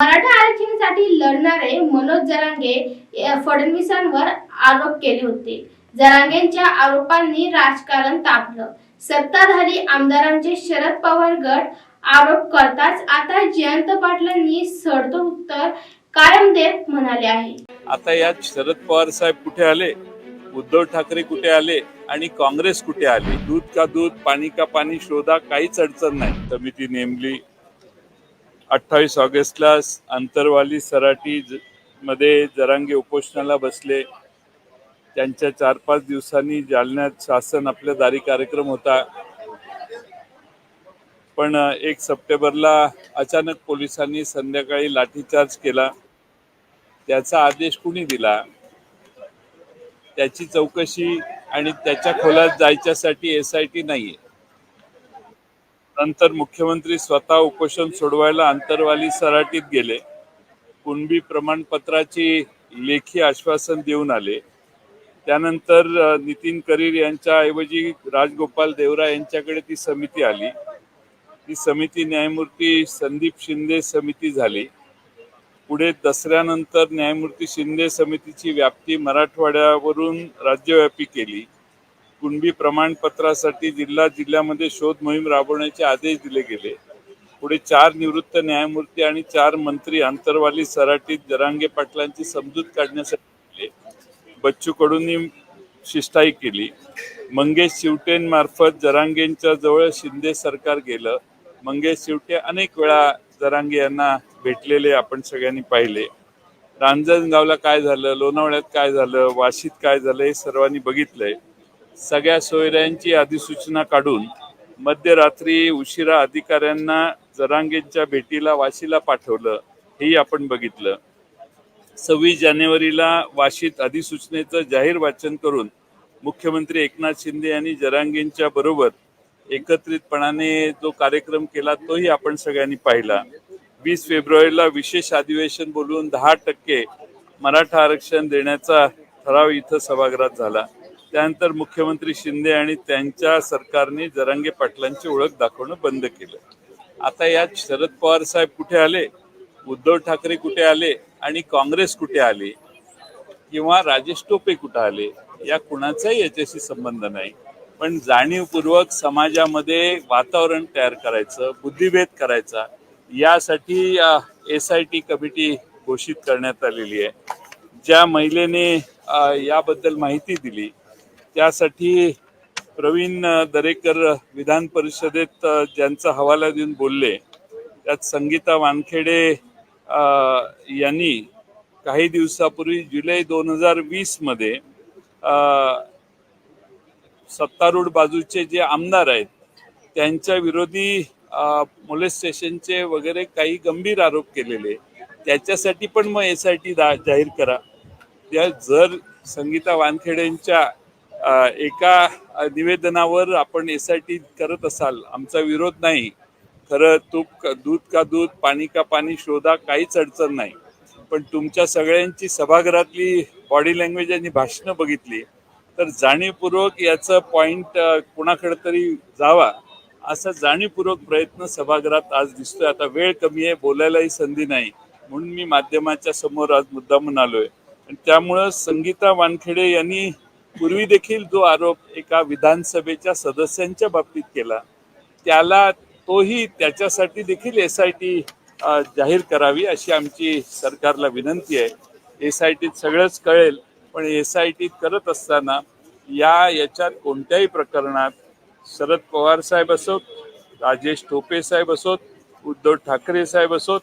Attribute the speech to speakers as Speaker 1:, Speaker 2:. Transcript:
Speaker 1: मराठा आरक्षणासाठी लढणारे मनोज जरांगे फडणवीसांवर आरोप केले होते. जरांगेंच्या आरोपांनी राजकारण तापलं. सत्ताधारी आमदारांचे शरद पवार गट आरोप करताच आता जयंत पाटलांनी सडतो उत्तर कायम देत म्हणाले आहे.
Speaker 2: आता यात शरद पवार साहेब कुठे आले? उद्धव ठाकरे कुठे आले? आणि काँग्रेस कुठे आले? दूध का दूध पाणी का पाणी शोधा काहीच अडचण नाही. समिती नेमली अठ्ठावीस ऑगस्टला अंतरवाली सराटी ज- मध्ये जरांगे उपोषणाला बसले. त्यांच्या चार पाच दिवसांनी जालन्यात शासन आपल्या दारी कार्यक्रम होता. पण एक सप्टेंबरला अचानक पोलिसांनी संध्याकाळी लाठीचार्ज केला. त्याचा आदेश कुणी दिला? त्याची चौकशी आणि त्याच्या खोलात जायच्यासाठी एस आय टी नाहीये. नंतर मुख्यमंत्री स्वतः उपोषण सोडवायला अंतरवाली सराटीत गेले. कुणबी प्रमाणपत्राची लेखी आश्वासन देऊन आले. त्यानंतर नितीन करीर यांच्या ऐवजी राजगोपाल देवरा यांच्याकडे ती समिती आली. ती समिती न्यायमूर्ती संदीप शिंदे समिती झाली. पुढे दसऱ्यानंतर न्यायमूर्ती शिंदे समितीची व्याप्ती मराठवाड्यावरून राज्यव्यापी केली. कुणबी प्रमाणपत्रासाठी जिल्हा जिल्ह्यामध्ये शोध मोहीम राबवण्याचे आदेश दिले गेले. पुढे चार निवृत्त न्यायमूर्ती आणि चार मंत्री आंतरवाली सराटीत जरांगे पाटलांची समजूत काढण्यासाठी गेले. बच्चू कडूंनी शिष्टाई केली. मंगेश शिवटेंमार्फत जरांगेंच्या जवळ शिंदे सरकार गेलं. मंगेश शिवटे अनेक वेळा जरांगे यांना भेटलेले आपण सगळ्यांनी पाहिले. रांजणगावला काय झालं? लोणावळ्यात काय झालं? वाशीत काय झालं? हे सर्वांनी बघितलंय. सगळ्या सोयऱ्यांची अधिसूचना काढून मध्यरात्री उशिरा अधिकाऱ्यांना जरांगेंच्या भेटीला वाशीला पाठवलं हेही आपण बघितलं. सव्वीस जानेवारीला वाशीत अधिसूचनेचं जाहीर वाचन करून मुख्यमंत्री एकनाथ शिंदे यांनी जरांगेंच्या बरोबर एकत्रितपणाने जो कार्यक्रम केला तोही आपण सगळ्यांनी पाहिला. वीस फेब्रुवारीला विशेष अधिवेशन बोलवून दहा टक्के मराठा आरक्षण देण्याचा ठराव इथं सभागृहात झाला. त्यानंतर मुख्यमंत्री शिंदे आणि त्यांच्या सरकारने जरांगे पाटलांची ओळख दाखवणं बंद केलं. आता यात शरद पवार साहेब कुठे आले? उद्धव ठाकरे कुठे आले? आणि काँग्रेस कुठे आले? किंवा राजेश टोपे कुठे आले? या कुणाचाही याच्याशी संबंध नाही. पण जाणीवपूर्वक समाजामध्ये वातावरण तयार करायचं बुद्धिभेद करायचा यासाठी एस आय टी कमिटी घोषित करण्यात आलेली आहे. ज्या महिलेने याबद्दल माहिती दिली त्यासाठी प्रवीण दरेकर विधान परिषदेत ज्यांचा हवाला देऊन बोलले त्यात संगीता वानखेडे यांनी काही दिवसापूर्वी जुलै दोन हजार वीसमध्ये सत्तारूढ बाजूचे जे आमदार आहेत त्यांच्या विरोधी मोलेस्टेशनचे वगैरे काही गंभीर आरोप केलेले त्याच्यासाठी पण मग एस आय टी जाहीर करा. त्या जर संगीता वानखेडेंच्या एका निवेदनावर आपण एस आय टी करत असाल आमचा विरोध नाही. खरं तूप का- दूध का दूध पाणी का पाणी शोधा काहीच अडचण नाही. पण तुमच्या सगळ्यांची सभागृहातली बॉडी लँग्वेज आणि भाषणं बघितली तर जाणीवपूर्वक याचं पॉईंट कुणाकडे तरी जावा असा जाणीवपूर्वक प्रयत्न सभागृहात आज दिसतोय. आता वेळ कमी आहे बोलायलाही संधी नाही. म्हणून मी माध्यमाच्या समोर आज मुद्दामून म्हणालोय आणि त्यामुळं संगीता वानखेडे यांनी पूर्वी देखील जो आरोप एका विधानसभेच्या सदस्यांच्या बाबतीत केला त्याला तोही त्याच्यासाठी देखील एस आय टी जाहीर करावी अशी आमची सरकारला विनंती आहे. एस आय टीत सगळंच कळेल पण एस आय टीत करत असताना या याच्यात कोणत्याही प्रकरणात शरद पवार साहेब असोत राजेश टोपे साहेब असोत उद्धव ठाकरे साहेब असोत